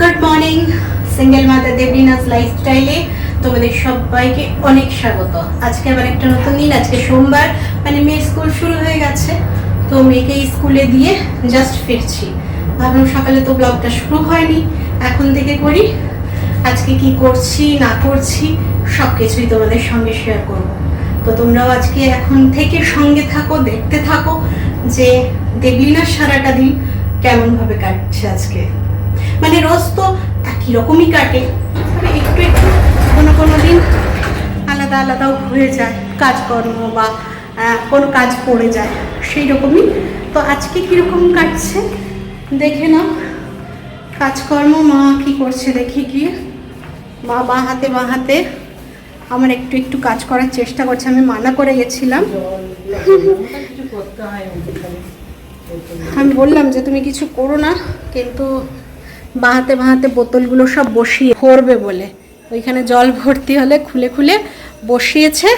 Good morning single mother Debrina's লাইফস্টাইলে তোমাদের সবাইকে অনেক স্বাগত। আজকে আবার একটা নতুন দিন, আজকে সোমবার মানে মেয়ের স্কুল শুরু হয়ে গেছে, তো মেয়েকে স্কুলে দিয়ে জাস্ট ফিরছি। ভাবলাম সকালে তো ব্লগটা শুরু হয়নি, এখন থেকে করি। আজকে কি করছি, না করছি সব কিছুই তোমাদের সঙ্গে শেয়ার করব। তো তোমরাও আজকে এখন থেকে সঙ্গে থাকো, দেখতে থাকো যে দেবলিনার সারাটা দিন কেমনভাবে কাটছে আজকে। মানে রোজ তো একই রকমই কাটে। তবে একটু একটু কোনো কোনো দিন আলাদা আলাদাও হয়ে যায় কাজকর্ম বা কোনো কাজ পড়ে যায় সেই রকমই। তো আজকে কীরকম কাটছে? দেখে নাও। কাজকর্ম মা কি করছে দেখি গিয়ে। মা বা হাতে বা হাতে। আমার একটু একটু কাজ করার চেষ্টা করছে আমি মানা করে গেছিলাম। আমি বললাম যে তুমি কিছু করো না কিন্তু বাহাতে বাহাতে বোতলগুলো সব বসিয়ে ভরবে বলে। ওইখানে জল ভর্তি হলে খুলে খুলে বসিয়েছে।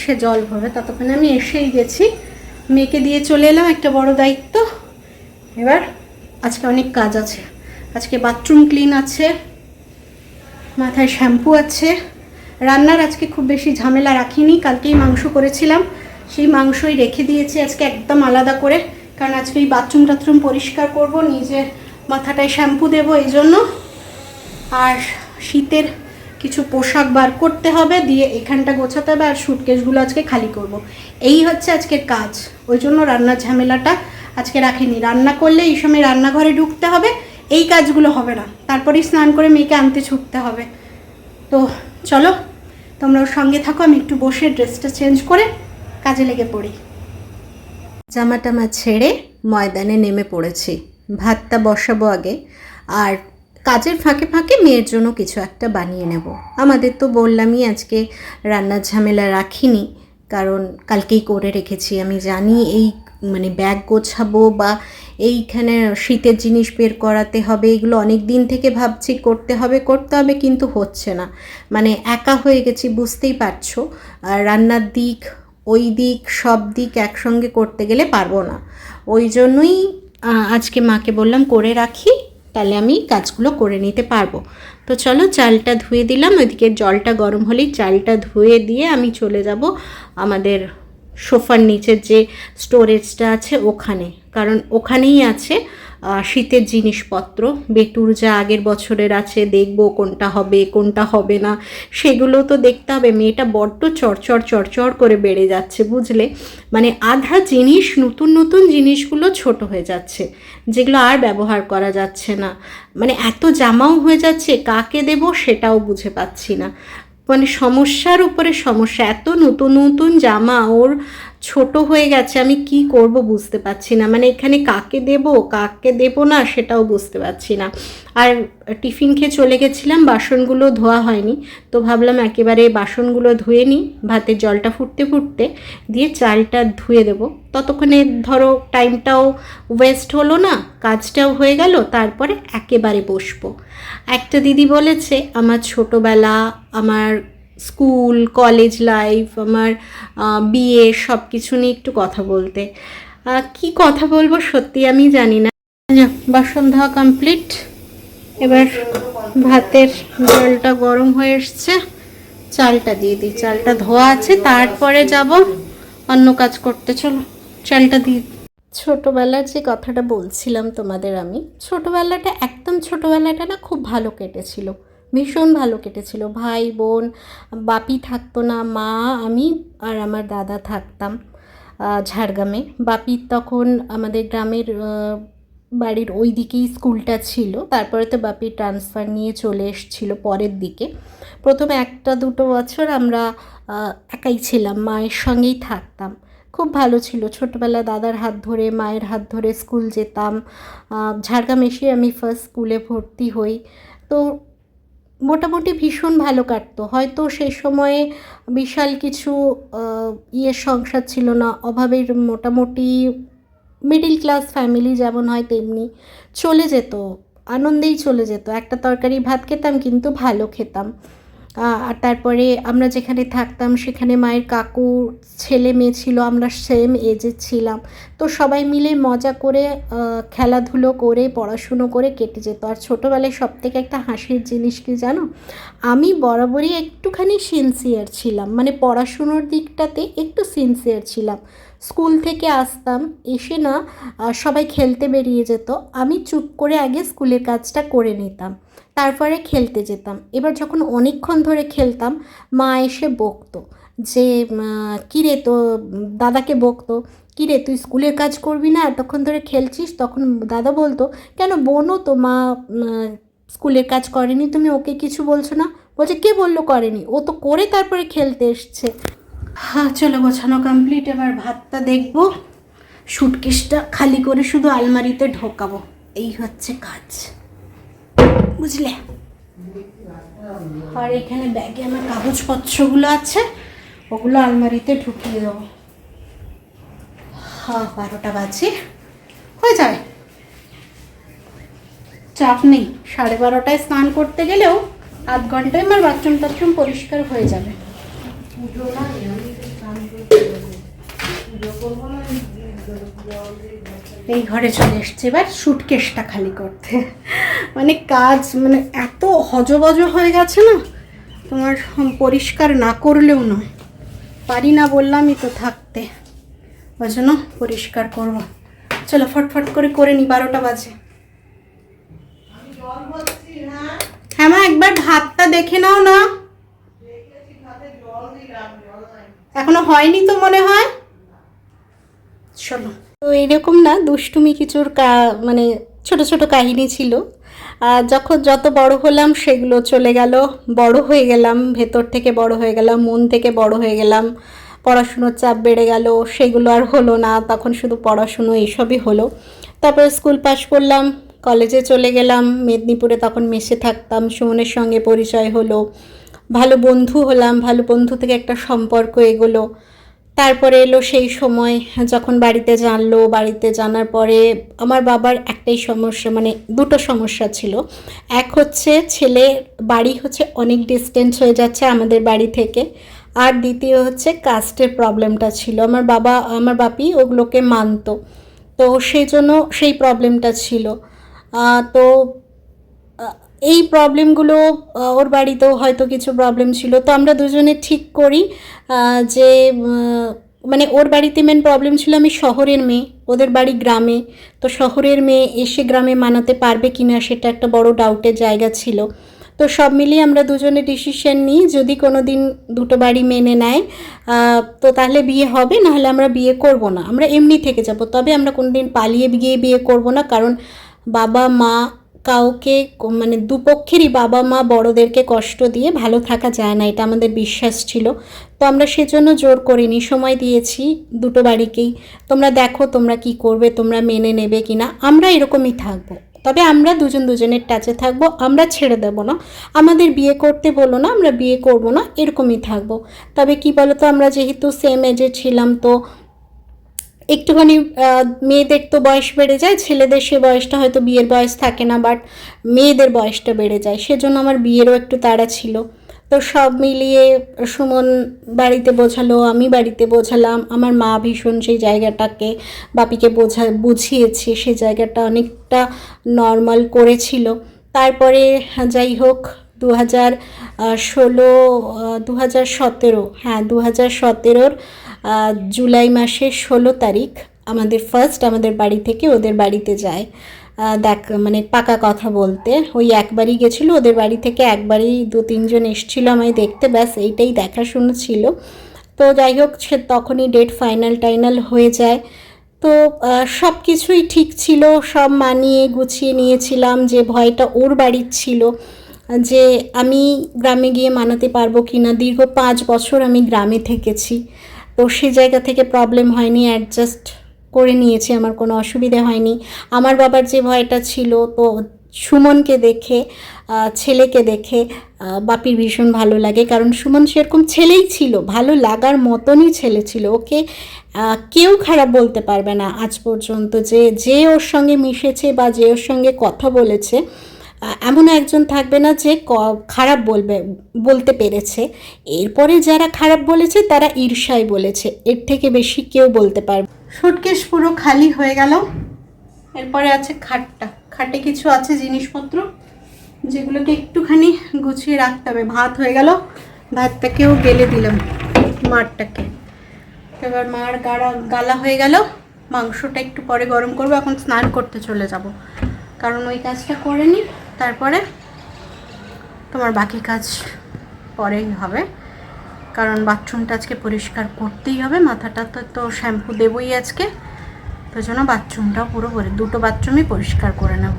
সে জল ভরবে ততক্ষণে আমি এসেই গেছি। মেয়েকে দিয়ে চলে এলাম, একটা বড় দায়িত্ব। এবার আজকে অনেক কাজ আছে। আজকে বাথরুম ক্লিন আছে, মাথায় শ্যাম্পু আছে। রান্নার আজকে খুব বেশি ঝামেলা রাখিনি, কালকেই মাংস করেছিলাম। সেই মাংসই রেখে দিয়েছি আজকে একদম আলাদা করে। কারণ আজকে এই বাথরুম টাথরুম পরিষ্কার করব, নিজের মাথাটায় শ্যাম্পু দেবো এই জন্য। আর শীতের কিছু পোশাক বার করতে হবে, দিয়ে এখানটা গোছাতে হবে আর সুটকেসগুলো আজকে খালি করব। এই হচ্ছে আজকের কাজ। ওই জন্য রান্নার ঝামেলাটা আজকে রাখিনি। রান্না করলে এই সময় রান্নাঘরে ঢুকতে হবে, এই কাজগুলো হবে না। তারপরেই স্নান করে মেয়েকে আনতে ছুটতে হবে। তো চলো তোমরাও সঙ্গে থাকো, আমি একটু বসে ড্রেসটা চেঞ্জ করে কাজে লেগে পড়ি। জামা টামা ছেড়ে ময়দানে নেমে পড়েছি। ভাতটা বসাবো আগে, আর কাজের ফাঁকে ফাঁকে মেয়ের জন্য কিছু একটা বানিয়ে নেব। আমাদের তো বললামই আজকে রান্নার ঝামেলা রাখিনি, কারণ কালকেই করে রেখেছি। আমি জানি এই মানে ব্যাগ গোছাবো বা এইখানে শীতের জিনিস বের করাতে হবে, এগুলো অনেক দিন থেকে ভাবছি করতে হবে করতে হবে কিন্তু হচ্ছে না। মানে একা হয়ে গেছি, বুঝতেই পারছ। আর রান্নার দিক, ওই দিক, সব দিক একসঙ্গে করতে গেলে পারব না। ওই জন্যই আজকে মাকে বললাম, করে রাখি, তাহলে আমি কাজগুলো করে নিতে পারব। তো চলো, চালটা ধুয়ে দিলাম। ওইদিকে জলটা গরম হলেই চালটা ধুয়ে দিয়ে আমি চলে যাব আমাদের সোফার নিচের যে স্টোরেজটা আছে ওখানে। কারণ ওখানেই আছে শীতের জিনিসপত্র। বেটুর যা আগের বছরের আছে, দেখব কোনটা হবে কোনটা হবে না। সেগুলো তো দেখতে হবে। মেয়েটা বড্ড চড়চড় চড়চড় করে বেড়ে যাচ্ছে, বুঝলে? মানে আধা জিনিস, নতুন নতুন জিনিসগুলো ছোট হয়ে যাচ্ছে, যেগুলো আর ব্যবহার করা যাচ্ছে না। মানে এত জামাও হয়ে যাচ্ছে, কাকে দেব সেটাও বুঝে পাচ্ছি না। মানে সমস্যার উপরে সমস্যা এত নতুন নতুন জামা ওর ছোট হয়ে গেছে, আমি কি করব বুঝতে পারছি না। মানে এখানে কাকে দেব কাকে দেব না সেটাও বুঝতে পারছি না। আর টিফিন খেয়ে চলে গেছিলাম, বাসনগুলো ধোয়া হয়নি। তো ভাবলাম একেবারে বাসনগুলো ধুয়ে নিই, ভাতের জলটা ফুটতে ফুটতে দিয়ে চালটা ধুয়ে দেবো। ততক্ষণে ধরো টাইমটাও ওয়েস্ট হলো না, কাজটাও হয়ে গেল, তারপরে একেবারে বসবো। একটা দিদি বলেছে, আমার ছোটোবেলা, আমার স্কুল, কলেজ লাইফ, আমার বিয়ে সব কিছু নিয়ে একটু কথা বলতে। কি কথা বলব সত্যি আমি জানি না। বাসন ধোয়া কমপ্লিট এবার ভাতের জলটা গরম হয়ে এসছে। চালটা দিয়ে দিই। চালটা ধোয়া আছে, তারপরে যাব অন্য কাজ করতে। চলো, চালটা দিয়ে ছোটোবেলার যে কথাটা বলছিলাম তোমাদের আমি, ছোটোবেলাটা, একদম ছোটোবেলাটা না খুব ভালো কেটেছিল। ভীষণ ভালো কেটেছিল। ভাই, বোন, বাপি থাকতো না, মা, আমি আর আমার দাদা থাকতাম ঝাড়গ্রামে। বাপির তখন আমাদের গ্রামের বাড়ির ওই দিকেই স্কুলটা ছিল। তারপরে তো বাপি ট্রান্সফার নিয়ে চলে এসেছিল পরের দিকে। প্রথমে একটা দুটো বছর আমরা একাই ছিলাম, মায়ের সঙ্গেই থাকতাম। খুব ভালো ছিল। ছোটবেলা দাদার হাত ধরে, মায়ের হাত ধরে স্কুল যেতাম। ঝাড়গ্রাম এসে আমি ফার্স্ট স্কুলে ভর্তি হই। তো মোটামুটি ভীষণ ভালো কাটতো। হয়তো সেই সময়ে বিশাল কিছু ইয়ে ইয়ের সংসার ছিল না। অভাবের মোটামুটি মিডিল ক্লাস ফ্যামিলি যেমন হয় তেমনি চলে যেত। আনন্দেই চলে যেত। একটা তরকারি ভাত খেতাম, কিন্তু ভালো খেতাম। আর তারপরে আমরা যেখানে থাকতাম, সেখানে মায়ের কাকু ছেলে মেয়ে ছিল, আমরা সেম এজে ছিলাম। তো সবাই মিলে মজা করে খেলাধুলো করে, পড়াশুনো করে কেটে যেত। আর ছোটোবেলায় সব থেকে একটা হাসির জিনিস কি জানো? আমি বরাবরই একটুখানি সিনসিয়ার ছিলাম। মানে পড়াশুনোর দিকটাতে একটু সিনসিয়ার ছিলাম। স্কুল থেকে আসতাম, এসে না সবাই খেলতে বেরিয়ে যেত। আমি চুপ করে আগে স্কুলের কাজটা করে নিতাম। তারপরে খেলতে যেতাম। এবার যখন অনেকক্ষণ ধরে খেলতাম, মা এসে বকতো যে কিরে তো দাদাকে বকতো কিরে তুই স্কুলের কাজ করবি না? এতক্ষণ ধরে খেলছিস? তখন দাদা বলতো, কেন বোনও তো মা স্কুলের কাজ করেনি, তুমি ওকে কিছু বলছো না? বলছে, কে বলল করেনি? ও তো করে তারপরে খেলতে এসছে। হ্যাঁ চলো গোছানো কমপ্লিট এবার ভাতটা দেখব। সুটকেসটা খালি করে শুধু আলমারিতে ঢোকাবো। এই হচ্ছে কাজ। বুঝলে? আর এখানে ব্যাগে আমার কাগজপত্রগুলো আছে, ওগুলো আলমারিতে ঢুকিয়ে দেবো। হ্যাঁ বারোটা বাজে। হয়ে যায়। চাপ নেই। সাড়ে বারোটায় স্নান করতে গেলেও আধ ঘন্টায় আমার বাথরুম টাথরুম পরিষ্কার হয়ে যাবে। এই ঘরে চলে এসছে এবার সুটকেসটা খালি করতে। মানে কাজ মানে এত হজবজ হয়ে গেছে না, তোমার পরিষ্কার না করলেও নয়। পারি না বললামই তো থাকতে। ওই জন্য পরিষ্কার করব। চলো ফটফট করে করে নি, বারোটা বাজে। হ্যাঁ মা, একবার ভাতটা দেখে নাও না। এখনও হয়নি তো মনে হয়? চলো। তো এরকম না, দুষ্টুমি কিছুর কা মানে ছোট ছোট কাহিনী ছিল। যখন যত বড় হলাম সেগুলো চলে গেল। বড় হয়ে গেলাম, ভেতর থেকে বড় হয়ে গেলাম, মন থেকে বড় হয়ে গেলাম। পড়াশুনোর চাপ বেড়ে গেল, সেগুলো আর হলো না, তখন শুধু পড়াশুনো এইসবই হলো। তারপরে স্কুল পাশ করলাম, কলেজে চলে গেলাম, মেদিনীপুরে তখন মেসে থাকতাম, সুমনের সঙ্গে পরিচয় হলো। ভালো বন্ধু হলাম, ভালো বন্ধু থেকে একটা সম্পর্ক এগোলো। তারপরে এলো সেই সময়, যখন বাড়িতে জানলো, বাড়িতে জানার পরে আমার বাবার একটাই সমস্যা মানে দুটো সমস্যা ছিল। এক হচ্ছে ছেলে বাড়ি হচ্ছে অনেক ডিস্টেন্স হয়ে যাচ্ছে আমাদের বাড়ি থেকে। আর দ্বিতীয় হচ্ছে কাস্টের প্রবলেমটা ছিল। আমার বাবা, আমার বাপি ওগুলোকে মানতো। তো সেই জন্য সেই প্রবলেমটা ছিল। তো এই প্রবলেমগুলো ওর বাড়িতেও হয়তো কিছু প্রবলেম ছিল। তো আমরা দুজনে ঠিক করি যে মানে ওর বাড়িতে মেন প্রবলেম ছিল আমি শহরের মেয়ে, ওদের বাড়ি গ্রামে। তো শহরের মেয়ে এসে গ্রামে মানাতে পারবে কি না সেটা একটা বড় ডাউটের জায়গা ছিল। তো সব মিলিয়ে আমরা দুজনে ডিসিশন নিই, যদি কোনো দিন দুটো বাড়ি মেনে নেয় তো তাহলে বিয়ে হবে, নাহলে আমরা বিয়ে করব না। আমরা এমনি থেকে যাব, তবে আমরা কোনো দিন পালিয়ে গিয়ে বিয়ে করব না, কারণ বাবা, মা কাউকে মানে দুপক্ষেরই বাবা মা বড়দেরকে কষ্ট দিয়ে ভালো থাকা যায় না, এটা আমাদের বিশ্বাস ছিল। তো আমরা সেজন্য জোর করিনি, সময় দিয়েছি দুটো বাড়িকেই। তোমরা দেখো তোমরা কি করবে, তোমরা মেনে নেবে কি না, আমরা এরকমই থাকব। তবে আমরা দুজন দুজনের টাচে থাকব, আমরা ছেড়ে দেব না। আমাদের বিয়ে করতে বলো না, আমরা বিয়ে করব না, এরকমই থাকব। তবে কি বলো তো আমরা যেহেতু সেম এজে ছিলাম, তো একটুখানি মেয়েদের তো বয়স বেড়ে যায়, ছেলেদের সে বয়সটা হয়তো বিয়ের বয়স থাকে না, বাট মেয়েদের বয়সটা বেড়ে যায়। সেজন্য আমার বিয়েরও একটু তাড়া ছিল। তো সব মিলিয়ে সুমন বাড়িতে বোঝালো, আমি বাড়িতে বোঝালাম, আমার মা ভীষণ সেই জায়গাটাকে, বাপিকে বোঝা, বুঝিয়েছে সেই জায়গাটা অনেকটা নর্মাল করেছিল। তারপরে যাই হোক দু হাজার ষোলো দু হাজার সতেরো হ্যাঁ দু হাজার সতেরোর জুলাই মাসের ষোলো তারিখ আমাদের ফার্স্ট আমাদের বাড়ি থেকে ওদের বাড়িতে যায়। দেখ মানে পাকা কথা বলতে, ওই একবারই গেছিল, ওদের বাড়ি থেকে একবারই দু তিনজন এসেছিল আমায় দেখতে, ব্যাস এইটাই দেখাশুনো ছিল। তো যাই হোক, সে তখনই ডেট ফাইনাল টাইনাল হয়ে যায়। তো সব কিছুই ঠিক ছিল, সব মানিয়ে গুছিয়ে নিয়েছিলাম যে ভয়টা ওর বাড়ির ছিল, যে আমি গ্রামে গিয়ে মানাতে পারব কি না দীর্ঘ পাঁচ বছর আমি গ্রামে থেকেছি। তো সে জায়গা থেকে প্রবলেম হয়নি অ্যাডজাস্ট করে নিয়েছি, আমার কোনো অসুবিধে হয়নি। আমার বাবার যে ভয়টা ছিল, তো সুমনকে দেখে ছেলেকে দেখে বাপির ভীষণ ভালো লাগে। কারণ সুমন সেরকম ছেলেই ছিল, ভালো লাগার মতনই ছেলে ছিল। ওকে কেউ খারাপ বলতে পারবে না আজ পর্যন্ত। যে যে ওর সঙ্গে মিশেছে বা যে ওর সঙ্গে কথা বলেছে এমন একজন থাকবে না যে খারাপ বলবে, বলতে পেরেছে। এরপরে যারা খারাপ বলেছে, তারা ঈর্ষায় বলেছে। এর থেকে বেশি কেউ বলতে পারবে সুটকেস পুরো খালি হয়ে গেল। এরপরে আছে খাটটা। খাটে কিছু আছে জিনিসপত্র, যেগুলোকে একটুখানি গুছিয়ে রাখতে হবে। ভাত হয়ে গেল। ভাতটাকেও গেলে দিলাম মারটাকে। এবার মার গাড়া, গালা হয়ে গেল। মাংসটা একটু পরে গরম করব। এখন স্নান করতে চলে যাব। কারণ ওই কাজটা করে নিই তারপরে তোমার বাকি কাজ পরেই হবে। কারণ বাথরুমটা আজকে পরিষ্কার করতেই হবে, মাথাটা তো তো শ্যাম্পু দেবই আজকে। তো জন্য বাথরুমটাও পুরো পরি- দুটো বাথরুমই পরিষ্কার করে নেব।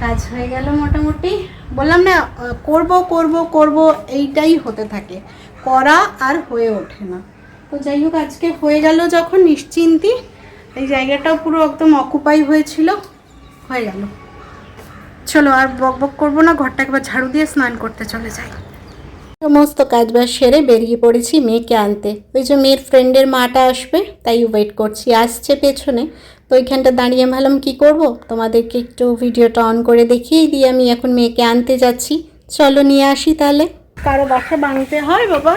কাজ হয়ে গেল মোটামুটি। বললাম না করব করব করব, এইটাই হতে থাকে। করা আর হয়ে ওঠে না। তো যাই হোক, আজকে হয়ে গেল যখন নিশ্চিন্তি। এই জায়গাটাও পুরো একদম অকুপাই হয়েছিল। হয়ে গেল। চলো আর বক বক করব না ঘরটা একবার ঝাড়ু দিয়ে স্নান করতে চলে যাই। সমস্ত কাজবাজ সেরে বেরিয়ে পড়েছি মেয়েকে আনতে। ওই যে মেয়ের ফ্রেন্ডের মাটা আসবে তাই ওয়েট করছি আসছে পেছনে। তো ওইখানটা দাঁড়িয়ে ভাবলাম কী করব? তোমাদেরকে একটু ভিডিওটা অন করে দেখিয়ে দিয়ে আমি এখন মেয়েকে আনতে যাচ্ছি। চলো নিয়ে আসি তাহলে। কারও বাসা ভাঙতে হয় বাবা?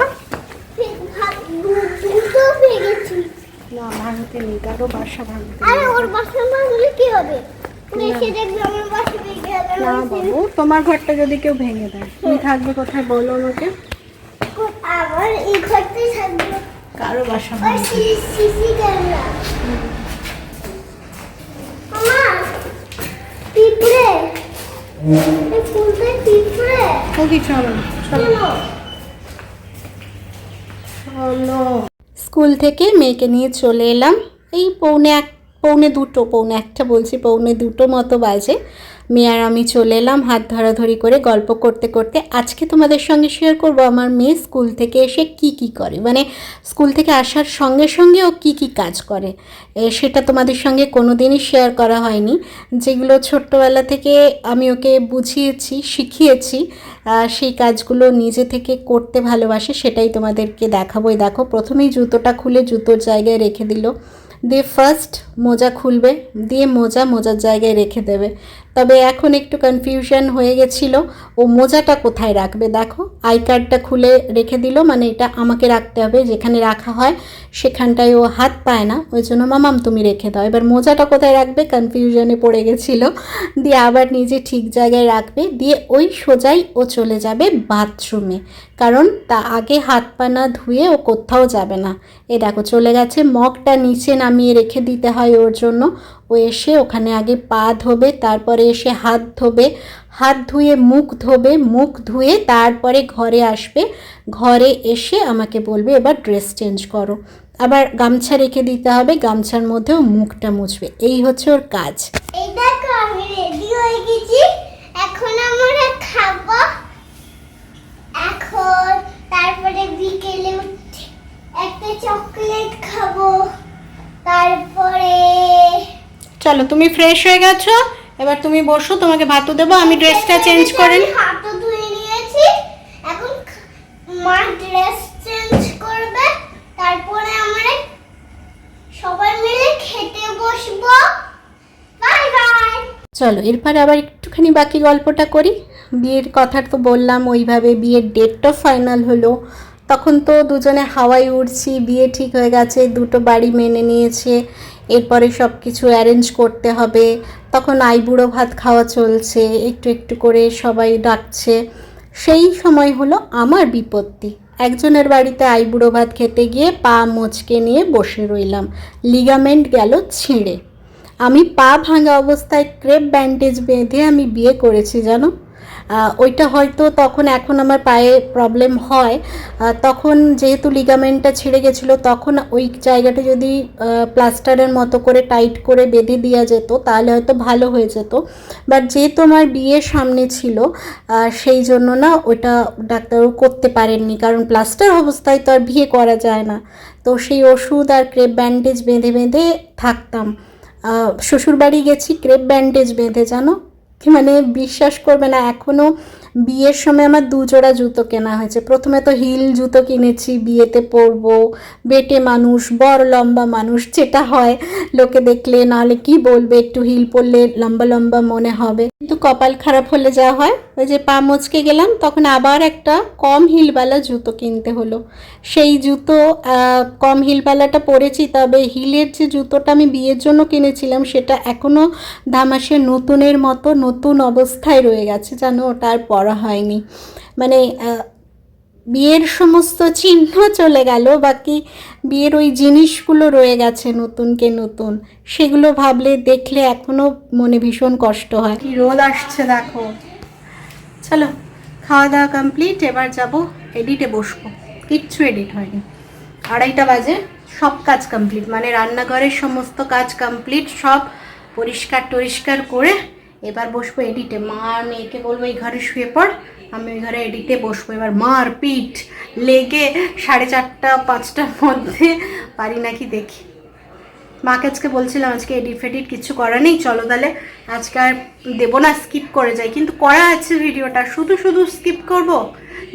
না ভাঙতে নেই কারও বাসা ভাঙতে আরে ওর বাসা ভাঙলে কি হবে? না। বাবু তোমার ঘরটা যদি কেউ ভেঙে দেয় তুমি থাকবে কোথায় বলো আমাকে? আমার এই ঘরটাই থাকবে। কারও বাসা সিসি ক্যামেরা। পিঁপড়ে। এই পিঁপড়ে। ও কিছু হবে না চলো। চলো। চলো। স্কুল থেকে মেয়েকে নিয়ে চলে এলাম। এই পৌনে এক পৌনে দুটো, পৌনে একটা বলছি, পৌনে দুটো মতো বাজে। মেয়ে আর আমি চলে এলাম হাত ধরাধরি করে গল্প করতে করতে। আজকে তোমাদের সঙ্গে শেয়ার করব আমার মেয়ে স্কুল থেকে এসে কি কি করে। মানে স্কুল থেকে আসার সঙ্গে সঙ্গে ও কি কি কাজ করে। সেটা তোমাদের সঙ্গে কোনো দিনই শেয়ার করা হয়নি। যেগুলো ছোট্টবেলা থেকে আমি ওকে বুঝিয়েছি, শিখিয়েছি সেই কাজগুলো নিজে থেকে করতে ভালোবাসে, সেটাই তোমাদেরকে দেখাবো দেখো, প্রথমেই জুতোটা খুলে জুতোর জায়গায় রেখে দিল। দিয়ে ফার্স্ট মোজা খুলবে দিয়ে মোজা মোজার জায়গায় রেখে দেবে। তবে এখন একটু কনফিউশন হয়ে গেছিল। ও মোজাটা কোথায় রাখবে দেখো? আই কার্ডটা খুলে রেখে দিল মানে এটা আমাকে রাখতে হবে, যেখানে রাখা হয় সেখানটায় ও হাত পায় না। ওই জন্য, মামাম তুমি রেখে দাও। এবার মোজাটা কোথায় রাখবে? কনফিউশনে পড়ে গেছিল। দিয়ে আবার নিজে ঠিক জায়গায় রাখবে। দিয়ে ওই সোজাই ও চলে যাবে বাথরুমে কারণ তা আগে হাত পা না ধুয়ে ও কোথাও যাবে না। এ দেখো, চলে গেছে। মগটা নিচে নামিয়ে রেখে দিতে হয় ওর জন্য। ও এসে ওখানে আগে পা ধোবে, তারপরে এসে হাত ধোবে, হাত ধুয়ে মুখ ধোবে, মুখ ধুয়ে তারপরে ঘরে আসবে। ঘরে এসে আমাকে বলবে, এবার ড্রেস চেঞ্জ করো। আবার গামছা রেখে দিতে হবে, গামছার মধ্যেও মুখটা মুছবে। এই হচ্ছে ওর কাজ। এখন আমরা এখন তারপরে বিকেলে একটা চকলেট খাব। তারপরে চলো তুমি ফ্রেশ হয়ে গেছো? এবার তুমি বসো তোমাকে ভাতও দেবো আমি ড্রেসটা চেঞ্জ করে হাতও ধুয়ে নিয়েছি। এখন মা ড্রেস চেঞ্জ করবে তারপরে আমরা সবাই মিলে খেতে বসবো। Bye bye. চলো এরপরে আবার একটুখানি বাকি গল্পটা করি। বিয়ের কথা তো বললাম ওইভাবে বিয়ের ডেটটা ফাইনাল হলো। তখন তো দুজনে হাওয়ায় উঠছি বিয়ে ঠিক হয়ে গেছে দুটো বাড়ি মেনে নিয়েছে। এরপরে সব কিছু অ্যারেঞ্জ করতে হবে। তখন আইবুড়ো ভাত খাওয়া চলছে, একটু একটু করে সবাই ডাকছে। সেই সময় হলো আমার বিপত্তি। একজনের বাড়িতে আইবুড়ো ভাত খেতে গিয়ে পা মোচকে নিয়ে বসে রইলাম। লিগামেন্ট গেল ছিঁড়ে। আমি পা ভাঙা অবস্থায় ক্রেপ ব্যান্ডেজ বেঁধে আমি বিয়ে করেছি, জানো? ওইটা হয়তো তখন এখন আমার পায়ে প্রবলেম হয়। তখন যেহেতু লিগামেন্টটা ছিঁড়ে গেছিল, তখন ওই জায়গাটা যদি প্লাস্টারের মতো করে টাইট করে বেঁধে দেওয়া যেত, তাহলে হয়তো ভালো হয়ে যেত। বাট যেহেতু আমার বিয়ের সামনে ছিল সেই জন্য না ওটা ডাক্তারও করতে পারেননি। কারণ প্লাস্টার অবস্থায় তো আর বিয়ে করা যায় না। তো সেই ওষুধ আর ক্রেপ ব্যান্ডেজ বেঁধে বেঁধে থাকতাম। শ্বশুরবাড়ি গেছি ক্রেপ ব্যান্ডেজ বেঁধে, জানো? মানে বিশ্বাস করবে না এখনও বিয়ের সময় আমার দু জোড়া জুতো কেনা হয়েছে। প্রথমে তো হিল জুতো কিনেছি, বিয়েতে পরবো, বেটে মানুষ, বড় লম্বা মানুষ, যেটা হয়, লোকে দেখলে নাহলে কি বলবে, একটু হিল পরলে লম্বা লম্বা মনে হবে। কিন্তু কপাল খারাপ হলে যা হয়, ওই যে পা মচকে গেলাম, তখন আবার একটা কম হিলওয়ালা জুতো কিনতে হলো। সেই জুতো কম হিলওয়ালাটা পরেছি, তবে হিলের যে জুতোটা আমি বিয়ের জন্য কিনেছিলাম, সেটা এখনও ধামাসে নতুনের মতো, নতুন অবস্থায় রয়ে গেছে, জানো ওটার আর পরা হয়নি। মানে বিয়ের সমস্ত চিহ্ন চলে গেল, বাকি বিয়ের ওই জিনিসগুলো রয়ে গেছে নতুনকে নতুন। সেগুলো ভাবলে, দেখলে এখনও মনে ভীষণ কষ্ট হয়। রোদ আসছে দেখো। চলো খাওয়া দাওয়া কমপ্লিট এবার যাব এডিটে বসবো। কিচ্ছু এডিট হয়নি। আড়াইটা বাজে, সব কাজ কমপ্লিট মানে রান্নাঘরের সমস্ত কাজ কমপ্লিট সব পরিষ্কার টরিষ্কার করে এবার বসবো এডিটে। মা মেয়েকে বলব, এই ঘরে শুয়ে পড়। আমি ওই ঘরে এডিটে বসবো। এবার মার পিঠ লেগে সাড়ে চারটা, পাঁচটার মধ্যে পারি নাকি দেখি। মাকে আজকে বলছিলাম, আজকে এডিট ফেডিট কিছু করা নেই, চলো তাহলে আজকে আর দেবো না, স্কিপ করে যাই। কিন্তু করা আছে ভিডিওটা, শুধু শুধু স্কিপ করব?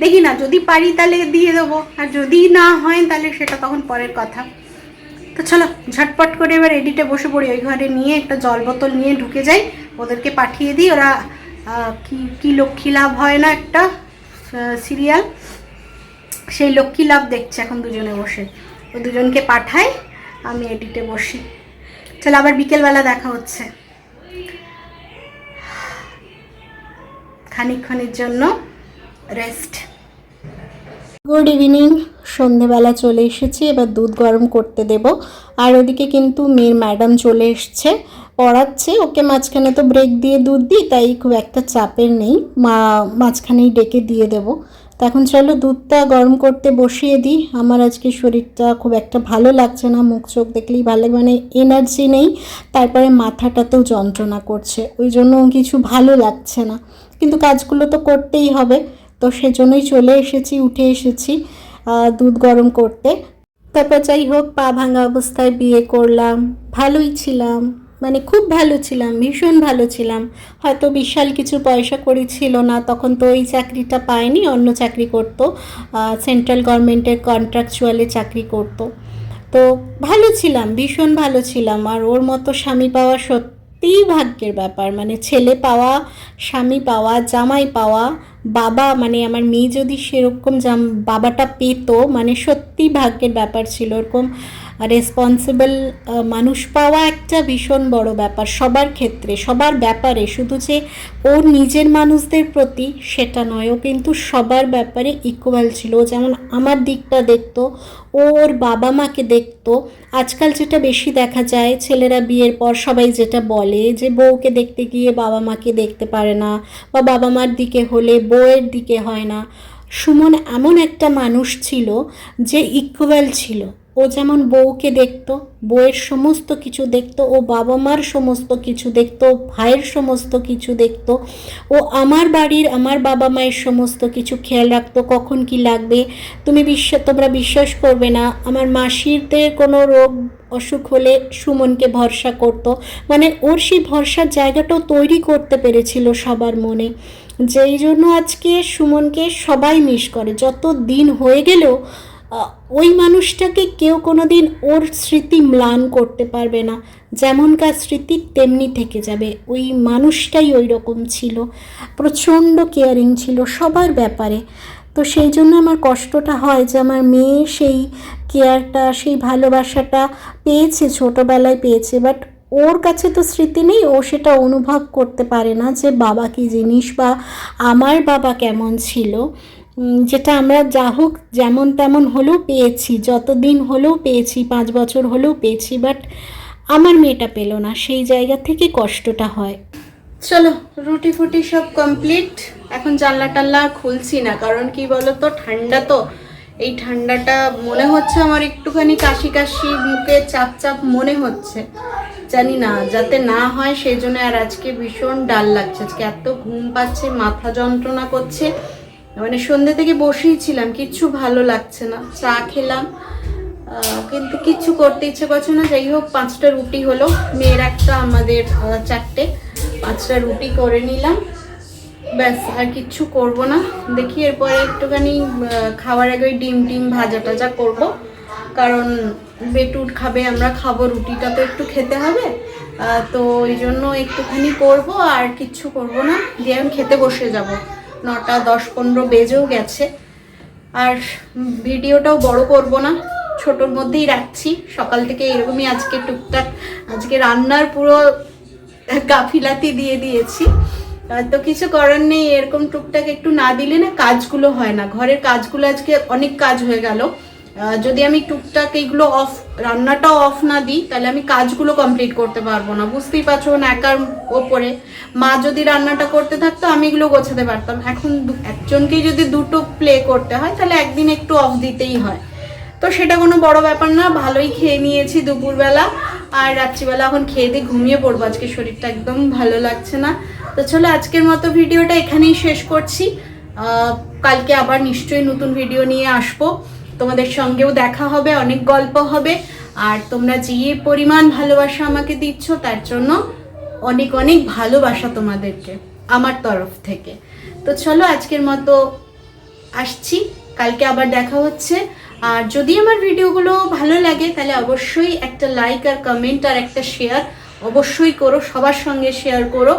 দেখি না, যদি পারি তাহলে দিয়ে দেবো, আর যদি না হয় তাহলে সেটা তখন পরের কথা। তো চলো, ঝটপট করে এবার এডিটে বসে পড়ি। ওই ঘরে নিয়ে একটা জল বোতল নিয়ে ঢুকে যাই। ওদেরকে পাঠিয়ে দিই। ওরা কি কি লক্ষ্মী লাভ হয় না একটা সিরিয়াল সেই লক্ষ্মী লাভ দেখছে এখন দুজনে বসে। ও দুজনকে পাঠাই আমি এডিটে বসি। চলো আবার বিকেলবেলা দেখা হচ্ছে। খানিকক্ষণের জন্য রেস্ট গুড ইভিনিং সন্ধেবেলা চলে এসেছি, এবার দুধ গরম করতে দেব। আর ওদিকে কিন্তু মেয়ের ম্যাডাম চলে এসছে। পড়াচ্ছে, ওকে মাঝখানে তো ব্রেক দিয়ে দুধ দিই, তাই খুব একটা চাপের নেই। মা মাঝখানেই ডেকে দিয়ে দেবো। তো এখন চলো দুধটা গরম করতে বসিয়ে দিই। আমার আজকে শরীরটা খুব একটা ভালো লাগছে না, মুখ চোখ দেখলেই ভালো মানে এনার্জি নেই। তারপরে মাথাটাতেও যন্ত্রণা করছে, ওই জন্য কিছু ভালো লাগছে না। কিন্তু কাজগুলো তো করতেই হবে, তো সেজন্যই চলে এসেছি, উঠে এসেছি দুধ গরম করতে। তারপর যাই হোক, পা ভাঙা অবস্থায় বিয়ে করলাম, ভালোই ছিলাম। মানে খুব ভালো ছিলাম, ভীষণ ভালো ছিলাম। হয়তো বিশাল কিছু পয়সা করি ছিল না, তখন তো ওই চাকরিটা পায়নি অন্য চাকরি করতো। সেন্ট্রাল গভর্নমেন্টের কন্ট্রাকচুয়ালে চাকরি করতো। তো ভালো ছিলাম, ভীষণ ভালো ছিলাম। আর ওর মতো স্বামী পাওয়া সত্যিই ভাগ্যের ব্যাপার। মানে ছেলে পাওয়া, স্বামী পাওয়া, জামাই পাওয়া, বাবা মানে আমার মেয়ে যদি সেরকম জাম, বাবাটা পেতো মানে সত্যি ভাগ্যের ব্যাপার ছিল। ওরকম রেসপন্সিবল মানুষ পাওয়া একটা ভীষণ বড় ব্যাপার সবার ক্ষেত্রে, সবার ব্যাপারে। শুধু যে ওর নিজের মানুষদের প্রতি সেটা নয়, ও কিন্তু সবার ব্যাপারে ইকুয়াল ছিল। ও যেমন আমার দিকটা দেখতো, ও ওর বাবা মাকে দেখতো। আজকাল যেটা বেশি দেখা যায়, ছেলেরা বিয়ের পর সবাই যেটা বলে যে বউকে দেখতে গিয়ে বাবা মাকে দেখতে পারে না বা বাবা মার দিকে হলে বউয়ের দিকে হয় না। সুমন এমন একটা মানুষ ছিল যে ইকুয়াল ছিল। ও যেমন বউকে দেখতো, বউয়ের সমস্ত কিছু দেখতো, ও বাবা মার সমস্ত কিছু দেখতো ভাইয়ের সমস্ত কিছু দেখতো, ও আমার বাড়ির আমার বাবা মায়ের সমস্ত কিছু খেয়াল রাখতো, কখন কি লাগবে। তুমি বিশ্বাস, তোমরা বিশ্বাস করবে না, আমার মাসিরদের কোনো রোগ, অসুখ হলে সুমনকে ভরসা করতো। মানে ওর সেই ভরসার জায়গাটাও তৈরি করতে পেরেছিল সবার মনে। যেই জন্য আজকে সুমনকে সবাই মিস করে। যত দিন হয়ে গেলেও ওই মানুষটাকে কেউ কোনো দিন ওর স্মৃতি ম্লান করতে পারবে না। যেমনকার স্মৃতি তেমনি থেকে যাবে। ওই মানুষটাই ওই রকম ছিল। প্রচণ্ড কেয়ারিং ছিল সবার ব্যাপারে। তো সেই জন্য আমার কষ্টটা হয় যে আমার মেয়ে সেই কেয়ারটা, সেই ভালোবাসাটা পেয়েছে, ছোটোবেলায় পেয়েছে। বাট ওর কাছে তো স্মৃতি নেই। ও সেটা অনুভব করতে পারে না যে বাবা কী জিনিস বা আমার বাবা কেমন ছিল। যেটা আমরা যা হোক যেমন তেমন হলেও পেয়েছি, যতদিন হলেও পেয়েছি, পাঁচ বছর হলেও পেয়েছি বাট আমার মেয়েটা পেল না, সেই জায়গা থেকে কষ্টটা হয়। চলো, রুটি ফুটি সব কমপ্লিট এখন জানলা টাল্লা খুলছি না, কারণ কি বলো তো ঠান্ডা তো। এই ঠান্ডাটা মনে হচ্ছে আমার একটুখানি কাশি কাশি মুখে চাপ চাপ মনে হচ্ছে। জানি না, যাতে না হয় সেই জন্য আর আজকে ভীষণ ডাল লাগছে। আজকে এত ঘুম পাচ্ছে, মাথা যন্ত্রণা করছে। মানে সন্ধ্যে থেকে বসেই ছিলাম, কিচ্ছু ভালো লাগছে না। চা খেলাম কিন্তু কিচ্ছু করতে ইচ্ছে করছে না। যাই হোক, পাঁচটা রুটি হলো। মেয়ের একটা, আমাদের চারটে। পাঁচটা রুটি করে নিলাম। ব্যাস, আর কিচ্ছু করব না। দেখি এরপরে একটুখানি খাওয়ার আগে ডিম টিম ভাজা টাজা করব। কারণ বেটুট খাবে, আমরা খাব, রুটিটা তো একটু খেতে হবে। তো ওই জন্য একটুখানি করব, আর কিচ্ছু করব না। দিয়ে আমি খেতে বসে যাব। নটা দশ পনেরো বেজেও গেছে। আর ভিডিওটাও বড় করব না, ছোটোর মধ্যেই রাখছি। সকাল থেকে এরকমই আজকে টুকটাক, আজকে রান্নার পুরো গাফিলাতি দিয়ে দিয়েছি। তো কিছু করার নেই, এরকম টুকটাক একটু না দিলে না কাজগুলো হয় না। ঘরের কাজগুলো আজকে অনেক কাজ হয়ে গেল। যদি আমি টুকটাক এইগুলো অফ রান্নাটাও অফ না দিই, তাহলে আমি কাজগুলো কমপ্লিট করতে পারব না। বুঝতেই পারছ না, একার ওপরে। মা যদি রান্নাটা করতে থাকতো, আমি এগুলো গোছাতে পারতাম। এখন একজনকেই যদি দুটো প্লে করতে হয়, তাহলে একদিন একটু অফ দিতেই হয়। তো সেটা কোনো বড় ব্যাপার না, ভালোই খেয়ে নিয়েছি দুপুরবেলা। আর রাত্রিবেলা এখন খেয়ে দিয়ে ঘুমিয়ে পড়ব। আজকে শরীরটা একদম ভালো লাগছে না। তো চলো, আজকের মতো ভিডিওটা এখানেই শেষ করছি। কালকে আবার নিশ্চয়ই নতুন ভিডিও নিয়ে আসব। তোমাদের সঙ্গেও দেখা হবে, অনেক গল্প হবে। আর তোমরা যে পরিমাণ ভালোবাসা আমাকে দিচ্ছ, তার জন্য অনেক অনেক ভালোবাসা তোমাদেরকে, আমার তরফ থেকে। তো চলো আজকের মতো আসছি, কালকে আবার দেখা হচ্ছে। আর যদি আমার ভিডিওগুলো ভালো লাগে, তাহলে অবশ্যই একটা লাইক আর কমেন্ট আর একটা শেয়ার অবশ্যই করো, সবার সঙ্গে শেয়ার করো।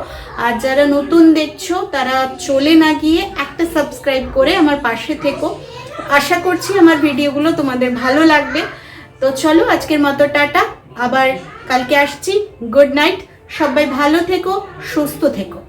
আর যারা নতুন দেখছ, তারা চলে না গিয়ে একটা সাবস্ক্রাইব করে আমার পাশে থেকো। আশা করছি আমার ভিডিওগুলো তোমাদের ভালো লাগবে। তো চলো, আজকের মতো টাটা। আবার কালকে আসছি। Good night. সবাই ভালো থেকো, সুস্থ থেকো।